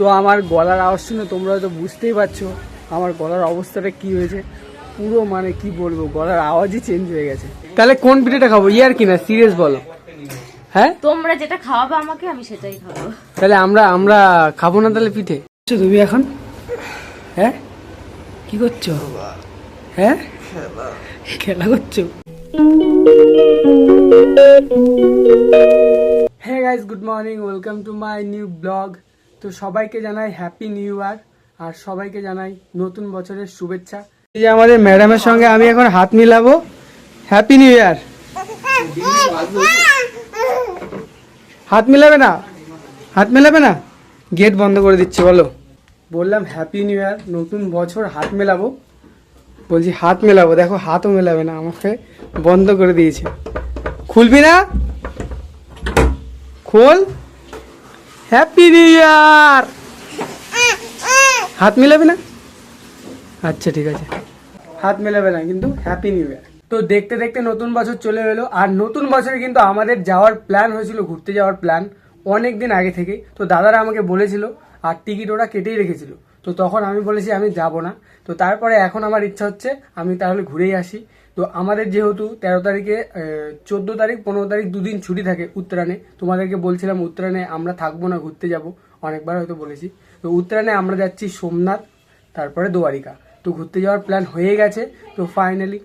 তো আমার গলার আওয়াজ শুনে তোমরা হয়তো বুঝতেই পারছ আমার গলার অবস্থাটা কি হয়েছে। পুরো মানে কি বলব গলার আওয়াজই চেঞ্জ হয়ে গেছে। তাহলে কোন পিঠেটা খাব? ইয়ার কি না সিরিয়াস বলো। হ্যাঁ? তোমরা যেটা খাওয়াবে আমাকে আমি সেটাই খাব। তাহলে আমরা আমরা খাব না তাহলে পিঠে? তুমি এখন? হ্যাঁ? কি করছ? হ্যাঁ? খেলা। করছ? হ্যাঁ guys good morning welcome to my new blog তো সবাইকে জানাই হ্যাপি নিউ ইয়ার আর সবাইকে জানাই নতুন বছরের শুভেচ্ছা। এই যে আমাদের ম্যাডামের সঙ্গে আমি এখন হাত মিলাবো। হ্যাপি নিউ ইয়ার হাত মিলাবে না? হাত মেলাবে না? গেট বন্ধ করে দিচ্ছে, বলো। বললাম হ্যাপি নিউ ইয়ার নতুন বছর, হাত মেলাবো। বলছি হাত মেলাবো, দেখো হাতও মেলাবে না, আমাকে বন্ধ করে দিয়েছে। খুলবি না? খোল। হ্যাপি নিউ ইয়ার হাত মেলাবে না? আচ্ছা ঠিক আছে। হাত মেলাবে না, কিন্তু হ্যাপি নিউ ইয়ার তো দেখতে দেখতে নতুন বছর চলে এলো, আর নতুন বছরে কিন্তু আমাদের যাওয়ার প্ল্যান হয়েছিল, ঘুরতে যাওয়ার প্ল্যান অনেক দিন আগে থেকে তো দাদারা আমাকে বলেছিল, আর টিকিট ওরা কেটেই রেখেছিল। তো তখন আমি বলেছি, আমি যাব না। তো তারপরে এখন আমার ইচ্ছা হচ্ছে, আমি তাহলে ঘুরেই আসি। তো আমাদের যেহেতু তেরো তারিখে চোদ্দ তারিখ, পনেরো তারিখ দুদিন ছুটি থাকে উত্তরায়ণে তোমাদেরকে বলছিলাম উত্তরায়ণে আমরা থাকব না, ঘুরতে যাব। অনেকবার হয়তো বলেছি। তো উত্তরায়ণে আমরা যাচ্ছি সোমনাথ, তারপরে দোয়ারিকা তো ঘুরতে যাওয়ার প্ল্যান হয়ে গেছে। তো ফাইনালি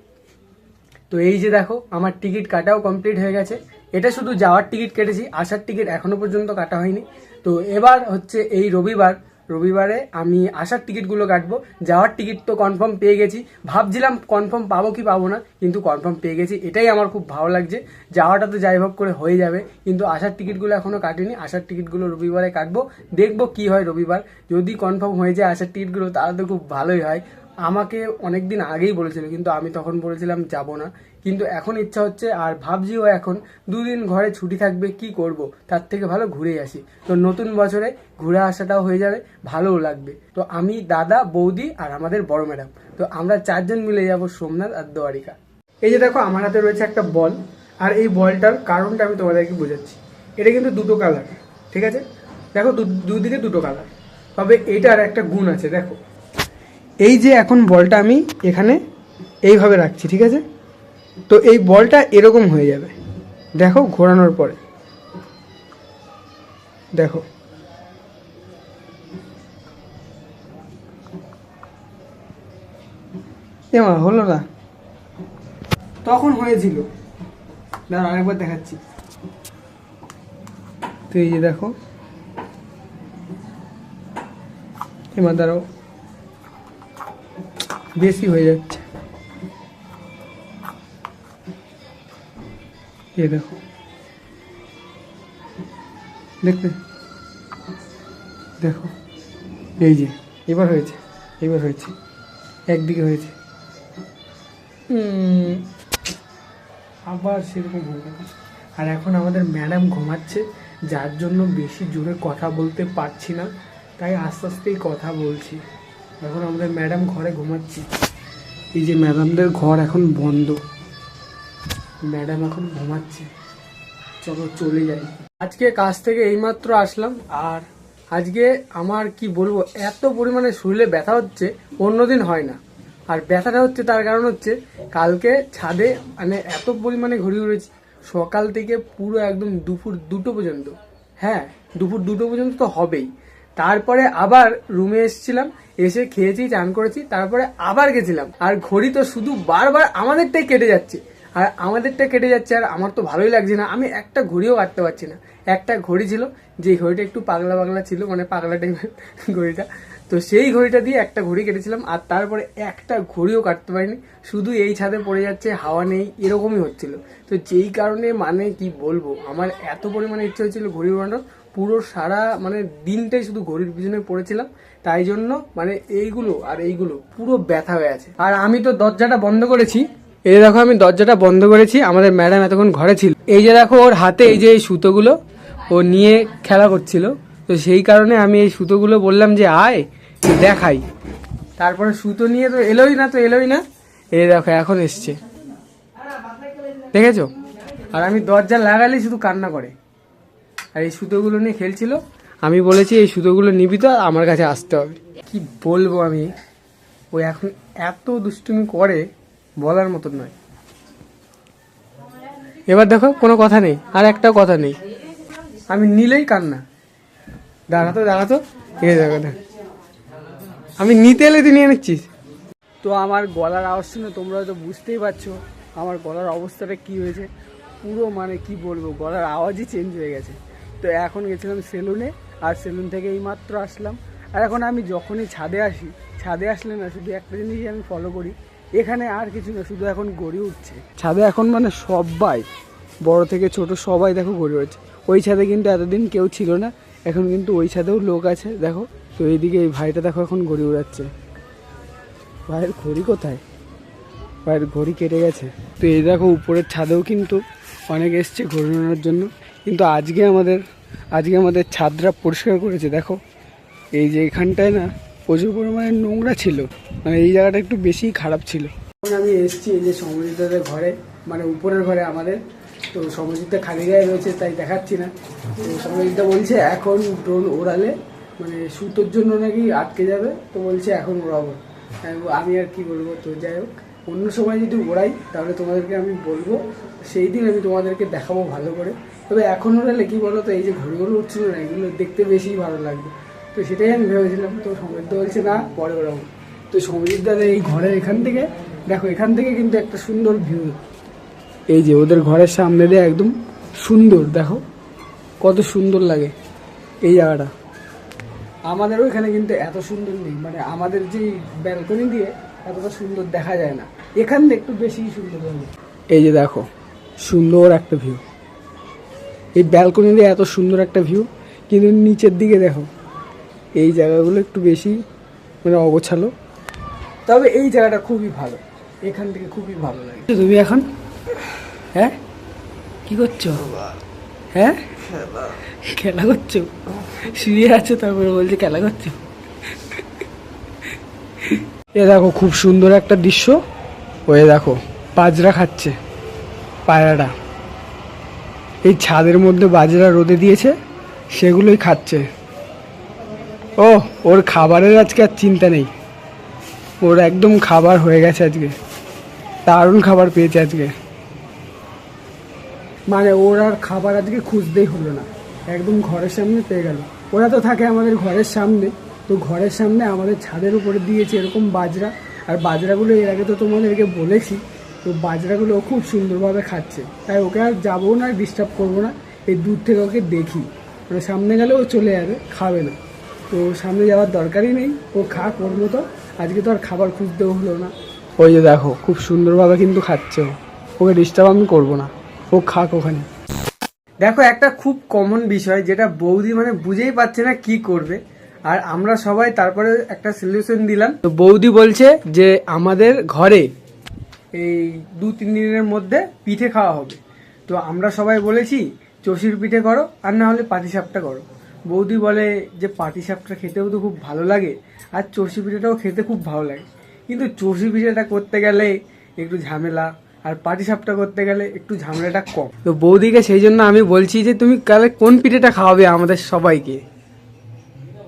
তো এই যে দেখো, আমার টিকিট কাটাও কমপ্লিট হয়ে গেছে। এটা শুধু যাওয়ার টিকিট কেটেছি, আসার টিকিট এখনও পর্যন্ত কাটা হয়নি। তো এবার হচ্ছে এই রবিবার রবিবারে আমি আসার টিকিটগুলো কাটবো। যাওয়ার টিকিট তো কনফার্ম পেয়ে গেছি। ভাবছিলাম কনফার্ম পাবো কি পাবো না, কিন্তু কনফার্ম পেয়ে গেছি। এটাই আমার খুব ভালো লাগছে। যাওয়াটা তো যাই হোক করে হয়ে যাবে, কিন্তু আসার টিকিটগুলো এখনও কাটিনি। আসার টিকিটগুলো রবিবারে কাটবো। দেখব কি হয় রবিবার। যদি কনফার্ম হয়ে যায় আসার টিকিটগুলো, তাহলে তো খুব ভালোই হয়। আমাকে অনেক দিন আগেই বলেছিল, কিন্তু আমি তখন বলেছিলাম যাব না। কিন্তু এখন ইচ্ছা হচ্ছে, আর ভাবছিও এখন দুদিন ঘরে ছুটি থাকবে, কি করব? তার থেকে ভালো ঘুরে আসি। তো নতুন বছরে ঘুরে আসাটাও হয়ে যাবে, ভালোও লাগবে। তো আমি দাদা, বৌদি আর আমাদের বড় ম্যাডাম। তো আমরা চারজন মিলে যাব সোমনাথ আর দ্বারিকা। এই যে দেখো, আমার হাতে রয়েছে একটা বল, আর এই বলটার কারণটা আমি তোমাদেরকে বোঝাচ্ছি। এটা কিন্তু দুটো কালার, ঠিক আছে? দেখো দুদিকে দুটো কালার। তবে এটার একটা গুণ আছে, দেখো। এই যে এখন বলটা আমি এখানে এইভাবে রাখছি, ঠিক আছে? তো এই বলটা এরকম হয়ে যাবে। দেখো, ঘোরানোর পরে। দেখো। এমা হলো না। তখন হয়েছিল। দাঁড়া আরেকবার দেখাচ্ছি। তো এই যে দেখো। এমা দাঁড়াও। বেশি হয়ে যাচ্ছে। এ দেখো। দেখতে? দেখো। এই যে, এবার হয়েছে এবার হয়েছে। একদিকে হয়েছে। আবার সেরকম হয়ে গেল। আর এখন আমাদের ম্যাডাম ঘুমাচ্ছে, যার জন্য বেশি জোরে কথা বলতে পারছি না, তাই আস্তে আস্তেই কথা বলছি। এখন আমাদের ম্যাডাম ঘরে ঘুমাচ্ছে। এই যে ম্যাডামদের ঘর এখন বন্ধ। ম্যাডাম এখন ঘুমাচ্ছে। চলো চলে যাই। আজকে কাজ থেকে এইমাত্র আসলাম, আর আজকে আমার কি বলব, এত পরিমাণে শরীরে ব্যথা হচ্ছে, অন্যদিন হয় না। আর ব্যথাটা হচ্ছে তার কারণ হচ্ছে, কালকে ছাদে মানে এত পরিমাণে ঘুরে ঘুরেছি, সকাল থেকে পুরো একদম দুপুর দুটো পর্যন্ত। হ্যাঁ দুপুর দুটো পর্যন্ত তো হবেই। তারপরে আবার রুমে এসেছিলাম, এসে খেয়েছি, চান করেছি, তারপরে আবার গেছিলাম। আর ঘড়ি তো শুধু বারবার আমাদেরটাই কেটে যাচ্ছে। আর আমাদেরটা কেটে যাচ্ছে আর আমার তো ভালোই লাগছে না। আমি একটা ঘড়িও কাটতে পারছি না। একটা ঘড়ি ছিল যে ঘড়িটা একটু পাগলা পাগলা ছিল মানে পাগলা টাইপের ঘড়িটা। তো সেই ঘড়িটা দিয়ে একটা ঘড়ি কেটেছিলাম, আর তারপরে একটা ঘড়িও কাটতে পারিনি। শুধু এই ছাদে পড়ে যাচ্ছে, হাওয়া নেই, এরকমই হচ্ছিল। তো যেই কারণে মানে কি বলব, আমার এত পরিমাণে ইচ্ছে হচ্ছিল ঘড়ি বানানোর পুরো সারা মানে দিনটাই শুধু ঘড়ির পিছনে পড়েছিলাম। তাই জন্য মানে এইগুলো আর এইগুলো, পুরো ব্যথা হয়ে আছে। আর আমি তো দরজাটা বন্ধ করেছি। এই দেখো, আমি দরজাটা বন্ধ করেছি। আমাদের ম্যাডাম এতক্ষণ ঘরে ছিল। এই যে দেখো, ওর হাতে এই যে এই সুতোগুলো, ও নিয়ে খেলা করছিল। তো সেই কারণে আমি এই সুতোগুলো বললাম যে, আয় দেখাই। তারপরে সুতো নিয়ে তো এলোই না, তো এলোই না। এই দেখো, এখন এসছে। দেখেছ? আর আমি দরজা লাগালেই শুধু কান্না করে। আর এই সুতোগুলো নিয়ে খেলছিল। আমি বলেছি, এই সুতোগুলো নিবি তো, আমার কাছে আসতে হবে। কি বলব আমি? ও এখন এত দুষ্টুমি করে, বলার মতন নয়। এবার দেখো, কোনো কথা নেই, আর একটাও কথা নেই। আমি নিলেই কান্না। দাঁড়াতো দাঁড়াতো এই দেখো, দেখ। আমি নিতে এলে তুই নিয়ে নিচ্ছিস। তো আমার গলার আওয়াজ শুনে তোমরা হয়তো বুঝতেই পারছ আমার গলার অবস্থাটা কি হয়েছে। পুরো মানে কি বলব, গলার আওয়াজই চেঞ্জ হয়ে গেছে। তো এখন গেছিলাম সেলুনে, আর সেলুন থেকে এইমাত্র আসলাম। আর এখন আমি যখনই ছাদে আসি, ছাদে আসলে না, শুধু একটা জিনিসই আমি ফলো করি, এখানে আর কিছু না, শুধু এখন গড়ি উঠছে। ছাদে এখন মানে সবাই, বড় থেকে ছোট সবাই দেখো গড়ে উঠছে। ওই ছাদে কিন্তু এতদিন কেউ ছিল না, এখন কিন্তু ওই ছাদেও লোক আছে, দেখো। তো এইদিকে এই ভাইটা দেখো এখন গড়ি উড়াচ্ছে। ভাইয়ের ঘড়ি কোথায়? ভাইয়ের ঘড়ি কেটে গেছে। তো এই দেখো উপরের ছাদেও কিন্তু অনেক এসছে ঘড়ি জন্য। কিন্তু আজকে আমাদের আজকে আমাদের ছাদরা পরিষ্কার করেছে, দেখো। এই যে এখানটায় না প্রচুর পরিমাণে নোংরা ছিল মানে এই জায়গাটা একটু বেশি খারাপ ছিল। আমি এসেছি এই যে সমজিতাদের ঘরে মানে উপরের ঘরে আমাদের। তো সমজিতটা খালি গায়ে রয়েছে, তাই দেখাচ্ছি না। তো সমজিতটা বলছে, এখন ড্রোন ওড়ালে মানে সুতোর জন্য নাকি আটকে যাবে? তো বলছে, এখন ওড়াবো। আমি আর কি বলব? তো যাই হোক, অন্য সময় যদি ওড়াই, তাহলে তোমাদেরকে আমি বলব। সেই দিন আমি তোমাদেরকে দেখাবো ভালো করে। তবে এখন ওড়ালে কি বলো তো এই যে ঘুড়িগুলো উঠছিল না, এগুলো দেখতে বেশি ভালো লাগবে। তো সেটাই আমি ভেবেছিলাম, তো সমৃদ্ধ বলছে, না, পরে ওড়াবো তো সমৃদ্ধ দাদা এই ঘরের এখান থেকে, দেখো, এখান থেকে কিন্তু একটা সুন্দর ভিউ এই যে ওদের ঘরের সামনে দিয়ে একদম সুন্দর, দেখো, কত সুন্দর লাগে এই জায়গাটা। আমাদের ওইখানে কিন্তু এত সুন্দর নেই মানে আমাদের যে ব্যালকনি দিয়ে এতটা সুন্দর দেখা যায় না। এখান থেকে একটু বেশি সুন্দর লাগে। এই যে দেখো, সুন্দর একটা ভিউ এই ব্যালকনি দিয়ে এত সুন্দর একটা ভিউ কিন্তু নিচের দিকে দেখো এই জায়গাগুলো একটু বেশি মানে অগোছালো। তবে এই জায়গাটা খুবই ভালো এখান থেকে খুবই ভালো লাগে। তুমি এখন? হ্যাঁ? কি করছ? হ্যাঁ? খেলা। করছ? শুয়ে আছো তারপরে বলছে খেলা করছ। এ দেখো খুব সুন্দর একটা দৃশ্য। ওয়ে দেখো পাজরা খাচ্ছে পায়রাটা। এই ছাদের মধ্যে বাজরা রোদে দিয়েছে, সেগুলোই খাচ্ছে। ও, ওর খাবারের আজকে আর চিন্তা নেই। ওর একদম খাবার হয়ে গেছে আজকে। দারুণ খাবার পেয়েছে আজকে। মানে ওর আর খাবার আজকে খুঁজতেই হলো না। একদম ঘরের সামনে পেয়ে গেল। ওরা তো থাকে আমাদের ঘরের সামনে। তো ঘরের সামনে আমাদের ছাদের উপরে দিয়েছে এরকম বাজরা। আর বাজরাগুলো এর আগে তো তোমাদেরকে বলেছি তো বাজরাগুলো খুব সুন্দরভাবে খাচ্ছে। তাই ওকে আর যাব না, আর ডিস্টার্ব করব না। এই দূর থেকে ওকে দেখি। মানে সামনে গেলে ও চলে যাবে, খাবে না। তো সামনে যাওয়ার দরকারই নেই, ও খা ওর মতো। আজকে তো আর খাবার খুঁজতেও হলো না। ওই যে দেখো, খুব সুন্দরভাবে কিন্তু খাচ্ছে ও। ওকে ডিস্টার্ব আমি করব না। ও খাক ওখানে। দেখো, একটা খুব কমন বিষয় যেটা বৌদি মানে বুঝেই পাচ্ছে না কি করবে। আর আমরা সবাই তারপরে একটা সলিউশন দিলাম। তো বৌদি বলছে যে, আমাদের ঘরে এই দু, তিন দিনের মধ্যে পিঠে খাওয়া হবে। তো আমরা সবাই বলেছি, চষির পিঠে করো, আর না হলে পাটিসাপটা করো। বৌদি বলে যে পাটিসাপটা খেতেও তো খুব ভালো লাগে, আর চষি পিঠেটাও খেতে খুব ভালো লাগে। কিন্তু চষি পিঠেটা করতে গেলে একটু ঝামেলা, আর পাটিসাপটা করতে গেলে একটু ঝামেলাটা কম। তো বৌদিকে সেই জন্য আমি বলছি যে, তুমি কালে কোন পিঠেটা খাওয়াবে আমাদের সবাইকে?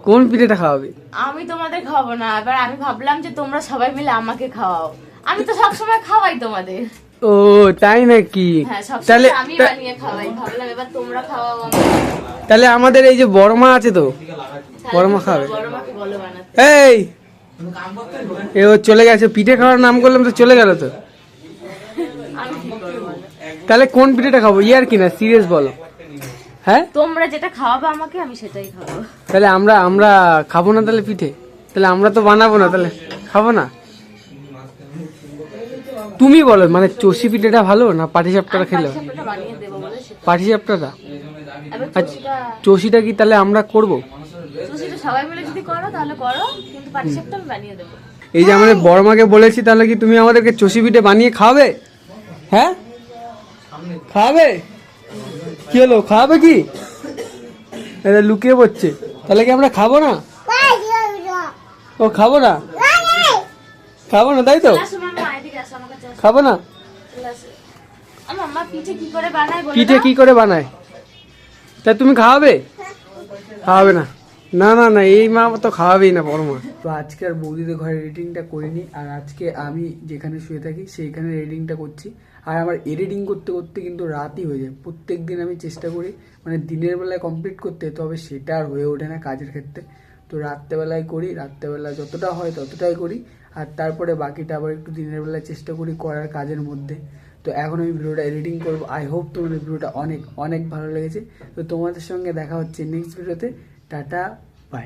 কোন পিঠেটা খাওয়াবে? আমি তোমাদের খাওয়াবো না, এবার আমি ভাবলাম যে তোমরা সবাই মিলে আমাকে খাওয়াও। আমি তো সবসময় খাওয়াই তোমাদের। ও তাই নাকি? হ্যাঁ তাহলে সবসময় আমি বানিয়ে খাওয়াই। ভাবলাম এবার তোমরা খাওয়াও আমাকে। তাহলে আমাদের এই যে বড় মা আছে তো বড় মা খাবে। বড় বলো বানাতে। এই! এ ও চলে গেছে পিঠে খাওয়ার নাম করলাম তো চলে গেল তো। তাহলে কোন পিঠেটা খাব? ইয়ার কি না? সিরিয়াস বলো। হ্যাঁ? তোমরা যেটা খাওয়াবে আমাকে আমি সেটাই খাব। তাহলে আমরা আমরা খাব না তাহলে পিঠে? তাহলে আমরা তো বানাবো না তাহলে খাব না? তুমি বলো মানে চষি পিঠেটা ভালো না পাটি সাপটাটা খেলে? পাটিসাপটা বানিয়ে দেবো বলে সেটা। পাটি সাপটাটা আচ্ছা। চষিটা কি তাহলে আমরা করব? সবাই মিলে যদি করো তাহলে করো কিন্তু পাটিসাপটা আমি বানিয়ে দেবো। এই যে আমাদের বড় মাকে বলেছি তাহলে কি তুমি আমাদেরকে চষি পিঠে বানিয়ে খাওয়াবে? হ্যাঁ? খাওয়াবে? কি হলো খাওয়াবে কি? এটা লুকিয়ে পড়ছে। তাহলে কি আমরা খাব না? ও খাব না? খাব না তাই তো আসো মামা এদিকে আসো আমার কাছে আসো খাব না? পিঠে করে বানায় বলে পিঠে দাও? কি করে বানায়? তা তুমি খাওয়াবে? খাওয়াবে না। না না না এই মা তো খাওয়াবেই না বড় মা। তো আজকে আর বৌদিদের ঘরে এডিটিংটা করিনি আর আজকে আমি যেখানে শুয়ে থাকি সেইখানে এডিটিংটা করছি। আর আমার এডিটিং করতে করতে কিন্তু রাতই হয়ে যায়। প্রত্যেক দিন আমি চেষ্টা করি মানে দিনের বেলায় কমপ্লিট করতে তবে সেটা আর হয়ে ওঠে না কাজের ক্ষেত্রে। তো রাত্রেবেলায় করি রাত্রেবেলা যতটা হয় ততটাই করি। আর তারপরে বাকিটা আবার একটু দিনের বেলায় চেষ্টা করি করার কাজের মধ্যে। তো এখন আমি ভিডিওটা এডিটিং করব। আই হোপ তোমাদের ভিডিওটা অনেক অনেক ভালো লেগেছে। তো তোমাদের সঙ্গে দেখা হচ্ছে নেক্সট ভিডিওতে টাটা বাই